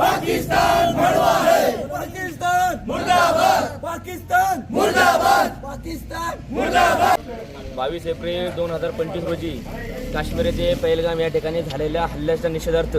पाकिस्तान भड़वा है। पाकिस्तान। मुर्दाबाद। पाकिस्तान। मुर्दाबाद। पाकिस्तान। मुर्दाबाद। बावीस एप्रिल दोन हजार पंचवीस रोजी काश्मीर येथे पहिलगाम या ठिकाणी झालेल्या हल्ल्याच्या निषेधार्थ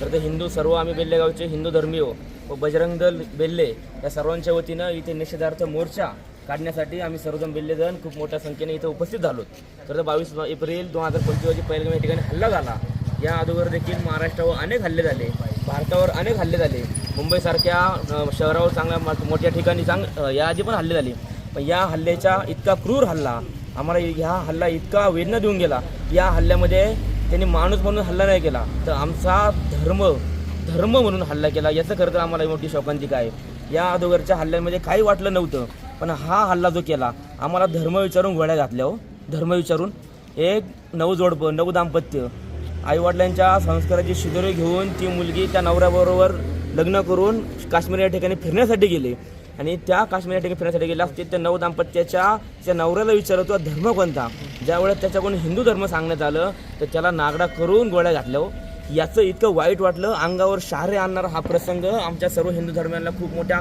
तर ते हिंदू सर्व आम्ही बेल्लेगावचे हिंदू धर्मीय व बजरंग दल बेल्ले या सर्वांच्या वतीनं इथे निषेधार्थ मोर्चा काढण्यासाठी आम्ही सर्वजण बेल्लेजण खूप मोठ्या संख्येने इथे उपस्थित झालो तर बावीस एप्रिल दोन हजार पंचवीस रोजी पहिलगाम या ठिकाणी हल्ला झाला. या अगोदर देखील महाराष्ट्रावर अनेक हल्ले झाले. भारतावर अनेक हल्ले झाले. मुंबईसारख्या शहरावर चांगल्या मोठ्या ठिकाणी चांग या आधी पण हल्ले झाले. पण या हल्ल्याचा इतका क्रूर हल्ला आम्हाला ह्या हल्ला इतका वेदना देऊन गेला. या हल्ल्यामध्ये त्यांनी माणूस म्हणून हल्ला नाही केला. तर आमचा धर्म धर्म म्हणून हल्ला केला. याचं खरं तर आम्हाला मोठी शोकांतिका आहे या अगोदरच्या हल्ल्यामध्ये काही वाटलं नव्हतं. पण हा हल्ला जो केला आम्हाला धर्म विचारून घोड्या घातल्या हो. धर्म विचारून एक नऊ जोडपं नऊ दाम्पत्य आईवडिलांच्या संस्काराची शिदोरी घेऊन ती मुलगी त्या नवऱ्याबरोबर लग्न करून काश्मीर या ठिकाणी फिरण्यासाठी गेले. आणि त्या काश्मीर या ठिकाणी फिरण्यासाठी गेल्या असते त्या नऊ दाम्पत्याच्या त्या नवऱ्याला विचारतो धर्म कोणता? ज्यावेळेस त्याच्याकडून हिंदू धर्म सांगण्यात आलं तर त्याला नागडा करून गोळ्या घातल्या हो. याचं इतकं वाईट वाटलं अंगावर शहारे आणणारा हा प्रसंग आमच्या सर्व हिंदू धर्मियांना खूप मोठ्या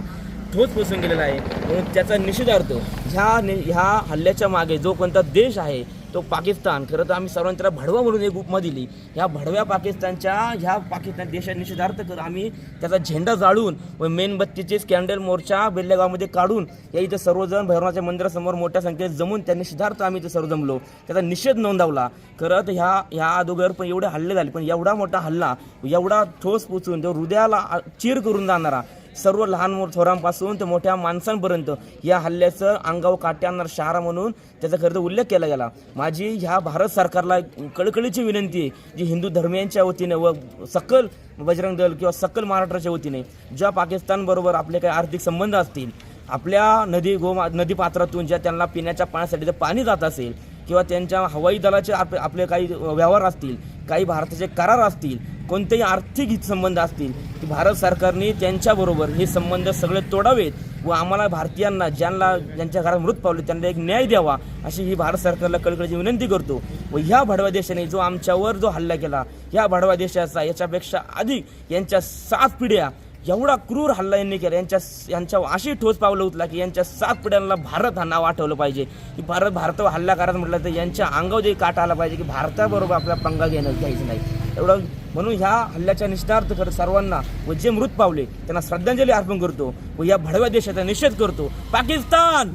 ठोस पोचून गेलेला आहे. म्हणून त्याचा निषेधार्थ ह्या नि ह्या हल्ल्याच्या मागे जो कोणता देश आहे तो पाकिस्तान. खरं तर आम्ही सर्वांनी त्याला भडवा म्हणून एक उपमा दिली. ह्या भडव्या पाकिस्तानच्या ह्या पाकिस्तान देशात निषेधार्थ कर आम्ही त्याचा झेंडा जाळून व मेणबत्तीचे स्कॅन्डल मोर्चा बेल्लेगावमध्ये काढून या इथं सर्वजण भैरवनाथच्या मंदिरासमोर मोठ्या संख्येत जमून त्या निषेधार्थ आम्ही इथं सर्व जमलो. त्याचा निषेध नोंदवला. खरं तर ह्या ह्या अगोदर पण एवढे हल्ले झाले. पण एवढा मोठा हल्ला एवढा ठोस पोचून तो हृदयाला चीर करून जाणारा सर्व लहान मोठ थोरांपासून ते मोठ्या माणसांपर्यंत या हल्ल्याचं अंगावर काट्यांना शहारा म्हणून त्याचा खरं तर उल्लेख केला गेला. माझी ह्या भारत सरकारला कळकळीची विनंती आहे जी हिंदू धर्मियांच्या वतीने व सकल बजरंग दल किंवा सकल महाराष्ट्राच्या वतीने ज्या पाकिस्तानबरोबर आपले काही आर्थिक संबंध असतील आपल्या नदी गोमा नदी पात्रातून ज्या त्यांना पिण्याच्या पाण्यासाठी जर पाणी जात असेल किंवा त्यांच्या हवाई दलाचे आप आपले काही व्यवहार असतील काही भारताचे करार असतील कोणतेही आर्थिक हितसंबंध असतील की भारत सरकारने त्यांच्याबरोबर हे संबंध सगळे तोडावेत व आम्हाला भारतीयांना ज्यांना ज्यांच्या घरात मृत पावले त्यांना एक न्याय द्यावा अशी ही भारत सरकारला कळकळीची विनंती करतो. व ह्या भडवा देशाने जो आमच्यावर जो हल्ला केला ह्या भडवा देशाचा याच्यापेक्षा अधिक यांच्या सात पिढ्या एवढा क्रूर हल्ला यांनी केला यांच्या यांच्या अशी ठोस पावलं उचला की यांच्या सात पिढ्यांना भारत हा नाव आठवलं पाहिजे. की भारत भारतावर हल्ला करायचा म्हटलं तर यांच्या अंगावर जे काटा आला पाहिजे की भारताबरोबर आपला पंगा घेणं घ्यायचं नाही. एवढं म्हणून ह्या हल्ल्याच्या निष्ठार्थ करत सर्वांना व जे मृत पावले त्यांना श्रद्धांजली अर्पण करतो व या भडव्या देशाचा निषेध करतो. पाकिस्तान!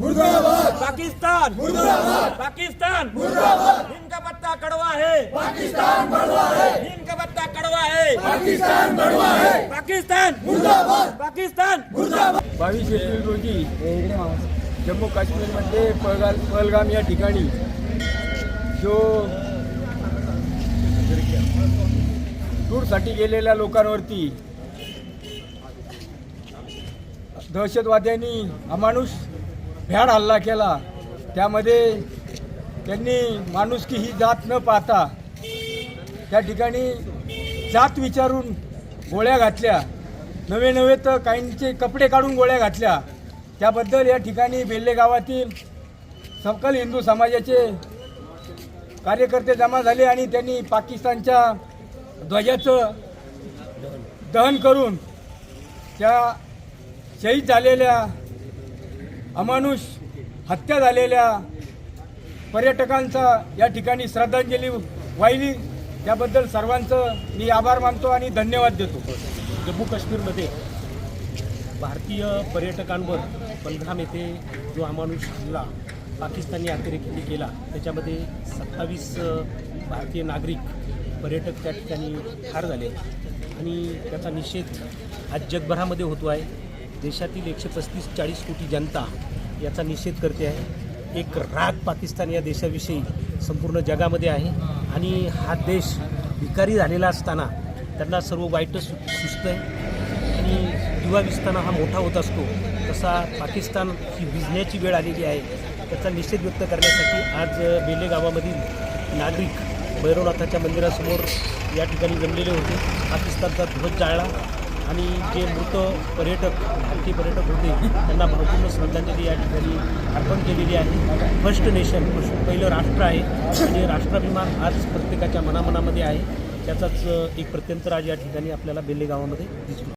पाकिस्तान! पाकिस्तान! हिंद का पत्ता कडवा है पाकिस्तान हिंद का पत्ता कडवा है पाकिस्तान पाकिस्तान! बावीस एप्रिल रोजी जम्मू काश्मीरमध्ये पहलगाम पहलगाम या ठिकाणी जो टूरसाठी गेलेल्या लोकांवरती. दहशतवाद्यांनी अमानुष भ्याड हल्ला केला. त्यामध्ये त्यांनी माणुसकी ही जात न पाहता त्या ठिकाणी जात विचारून गोळ्या घातल्या. नवे नवे तर काहींचे कपडे काढून गोळ्या घातल्या. त्याबद्दल या ठिकाणी बेल्ले गावातील सकल हिंदू समाजाचे कार्यकर्ते जमा झाले आणि त्यांनी पाकिस्तानच्या ध्वजाचं दहन करून त्या शहीद झालेल्या अमानुष हत्या झालेल्या पर्यटकांचा या ठिकाणी श्रद्धांजली वाहिली. त्याबद्दल सर्वांचं मी आभार मानतो आणि धन्यवाद देतो. जम्मू काश्मीरमध्ये भारतीय पर्यटकांवर पलघाम येथे जो अमानुष हल्ला पाकिस्तानी अतिरेक्यांनी केला त्याच्यामध्ये सत्तावीस भारतीय नागरिक पर्यटक त्या ठिकाणी ठार झाले आणि त्याचा निषेध आज जगभरामध्ये होतो आहे. देशातील एकशे पस्तीस चाळीस कोटी जनता याचा निषेध करते आहे. एक राग पाकिस्तान या देशाविषयी संपूर्ण जगामध्ये आहे. आणि हा देश भिकारी झालेला असताना त्यांना सर्व वाईटच सुचतं आहे आणि दिवा विस्ताना हा मोठा होत असतो. तसा पाकिस्तान ही विजण्याची वेळ आलेली आहे. त्याचा निषेध व्यक्त करण्यासाठी आज बेले गावामधील नागरिक भैरवनाथाच्या मंदिरासमोर या ठिकाणी जमलेले होते. पाकिस्तानचा ध्वज जाळला आणि जे मृत पर्यटक भारतीय पर्यटक होते त्यांना भावपूर्ण श्रद्धांजली या ठिकाणी अर्पण केलेली आहे. फर्स्ट नेशन पहिलं राष्ट्र आहे. आणि राष्ट्राभिमान आज प्रत्येकाच्या मनामनामध्ये आहे. त्याचाच एक प्रत्यंतर आज या ठिकाणी आपल्याला बेल्ले गावामध्ये दिसतो